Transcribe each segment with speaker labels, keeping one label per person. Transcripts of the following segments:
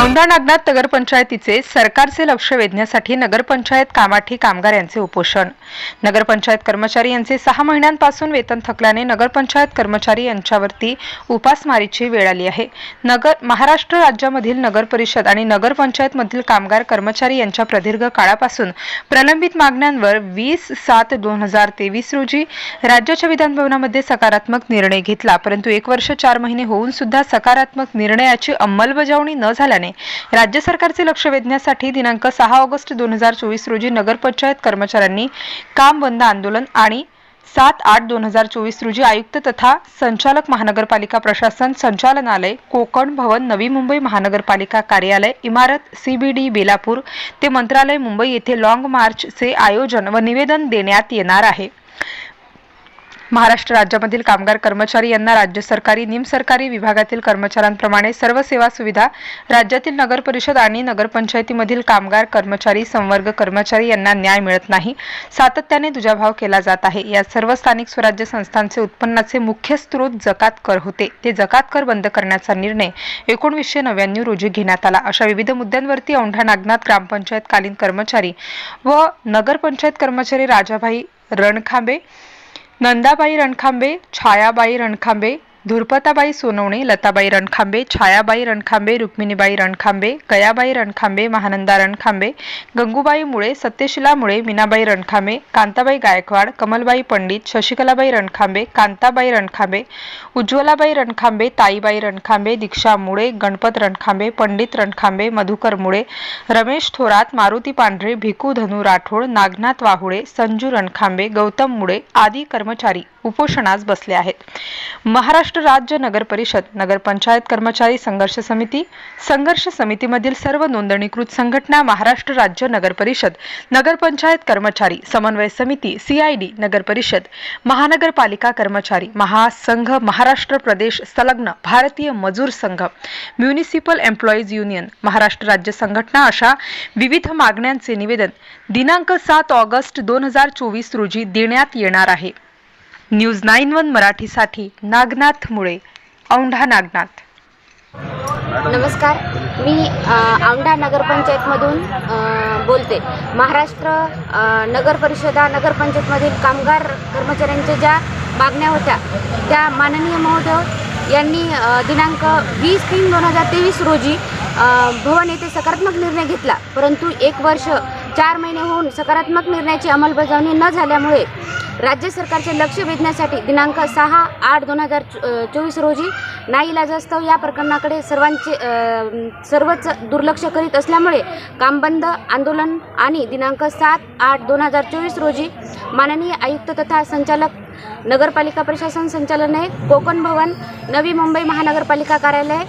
Speaker 1: औंढा नागनाथ नगरपंचायतीचे सरकारचे लक्ष वेधण्यासाठी नगरपंचायत कामाठी कामगार यांचे उपोषण. नगरपंचायत कर्मचारी यांचे सहा महिन्यांपासून वेतन थकल्याने नगरपंचायत कर्मचारी यांच्यावरती उपासमारीची वेळ आली आहे. नगर महाराष्ट्र राज्यामधील नगर परिषद आणि नगरपंचायतमधील कामगार कर्मचारी यांच्या प्रदीर्घ काळापासून प्रलंबित मागण्यांवर वीस सात दोन हजार तेवीस रोजी राज्याच्या विधानभवनामध्ये सकारात्मक निर्णय घेतला. परंतु एक वर्ष चार महिने होऊन सुद्धा सकारात्मक निर्णयाची अंमलबजावणी न झाल्याने राज्य सरकारचे लक्ष वेधण्यासाठी दिनांक सहा ऑगस्ट दोन हजार चोवीस रोजी नगरपंचायत कर्मचाऱ्यांनी काम बंद आंदोलन आणि सात आठ दोन हजार चोवीस रोजी आयुक्त तथा संचालक महानगरपालिका प्रशासन संचालनालय कोकण भवन नवी मुंबई महानगरपालिका कार्यालय इमारत सीबीडी बेलापूर ते मंत्रालय मुंबई येथे लॉंग मार्चचे आयोजन व निवेदन देण्यात येणार आहे. महाराष्ट्र राज्यामधील कामगार कर्मचारी यांना राज्य सरकारी निमसरकारी विभागातील कर्मचाऱ्यांप्रमाणे सर्व सेवा सुविधा राज्यातील नगर परिषद आणि नगरपंचायतीमधील कामगार कर्मचारी संवर्ग कर्मचारी यांना न्याय मिळत नाही. सातत्याने दुजाभाव केला जात आहे. या सर्व स्थानिक स्वराज्य संस्थांचे उत्पन्नाचे मुख्य स्रोत जकात कर होते. ते जकात कर बंद करण्याचा निर्णय एकोणवीसशे नव्याण्णव रोजी घेण्यात आला. अशा विविध मुद्द्यांवरती औंढा नागनाथ ग्रामपंचायत कालीन कर्मचारी व नगरपंचायत कर्मचारी राजाभाई रणखांबे नंदाबाई रणखांबे छायाबाई रणखांबे धुरपताबाई सोनवणे लताबाई रणखांबे छायाबाई रणखांबे रुक्मिणीबाई रणखांबे गयाबाई रणखांबे महानंदा रणखांबे गंगूबाई मुळे सत्यशिला मुळे मीनाबाई रणखांबे कांताबाई गायकवाड कमलबाई पंडित शशिकलाबाई रणखांबे कांताबाई रणखांबे उज्ज्वलाबाई रणखांबे ताईबाई रणखांबे दीक्षा मुळे गणपत रणखांबे पंडित रणखांबे मधुकर मुळे रमेश थोरात मारुती पांढरे भिकू धनु राठोड नागनाथ वाहुळे संजू रणखांबे गौतम मुळे आदी कर्मचारी उपोषणास बसले आहेत. महाराष्ट्र महाराष्ट्र राज्य नगर परिषद नगरपंचायत कर्मचारी संघर्ष समिती संघर्ष समितीमधील सर्व नोंदणीकृत संघटना महाराष्ट्र राज्य नगर परिषद नगरपंचायत कर्मचारी समन्वय समिती सीआयडी नगर परिषद महानगरपालिका कर्मचारी महासंघ महाराष्ट्र प्रदेश संलग्न भारतीय मजूर संघ म्युनिसिपल एम्प्लॉईज युनियन महाराष्ट्र राज्य संघटना अशा विविध मागण्यांचे निवेदन दिनांक सात ऑगस्ट दोन हजार चोवीस रोजी देण्यात येणार आहे. न्यूज नाईन वन मराठीसाठी नागनाथ मुळे औंढा नागनाथ.
Speaker 2: नमस्कार मी औंढा नगरपंचायतमधून बोलते. महाराष्ट्र नगरपरिषदा नगर परिषदा नगरपंचायतमधील कामगार कर्मचाऱ्यांच्या ज्या मागण्या होत्या त्या माननीय महोदय यांनी दिनांक वीस तीन दोन हजार तेवीस रोजी भवन येथे सकारात्मक निर्णय घेतला. परंतु एक वर्ष चार महिने होऊन सकारात्मक निर्णयाची अंमलबजावणी न झाल्यामुळे राज्य सरकारचे लक्ष वेधण्यासाठी दिनांक सहा आठ दोन हजार चोवीस रोजी नाईलाजास्तव या प्रकरणाकडे सर्वांचे सर्वच दुर्लक्ष करीत असल्यामुळे कामबंद आंदोलन आणि दिनांक सात आठ दोन हजार चोवीस रोजी माननीय आयुक्त तथा संचालक नगरपालिका प्रशासन संचालनालय कोकण भवन नवी मुंबई महानगरपालिका कार्यालय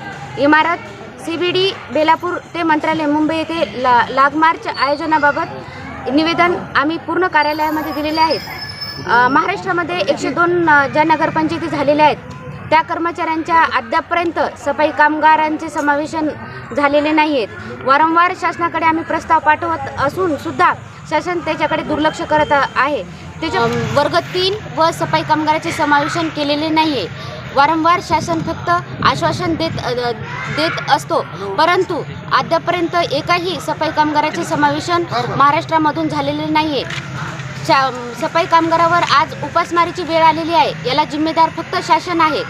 Speaker 2: इमारत सी बी डी बेलापूर ते मंत्रालय मुंबई येथे ला लागमार्च आयोजनाबाबत निवेदन आम्ही पूर्ण कार्यालयामध्ये दिलेले आहेत. महाराष्ट्रामध्ये एकशे दोन ज्या नगरपंचायती झालेल्या आहेत त्या कर्मचाऱ्यांच्या अद्यापपर्यंत सफाई कामगारांचे समावेशन झालेले नाही आहेत वारंवार शासनाकडे आम्ही प्रस्ताव पाठवत असून सुद्धा शासन त्याच्याकडे दुर्लक्ष करत आहे. त्याच्या वर्ग तीन व सफाई कामगाराचे समावेशन केलेले नाही आहे वारंवार शासन फक्त आश्वासन देत देत असतो. परंतु अद्यापर्यंत एकाही सफाई कामगाराचे समावेशन महाराष्ट्रामधून झालेले नाही आहे शा सफाई कामगारावर आज उपासमारीची वेळ आलेली आहे. याला जिम्मेदार फक्त शासन आहे.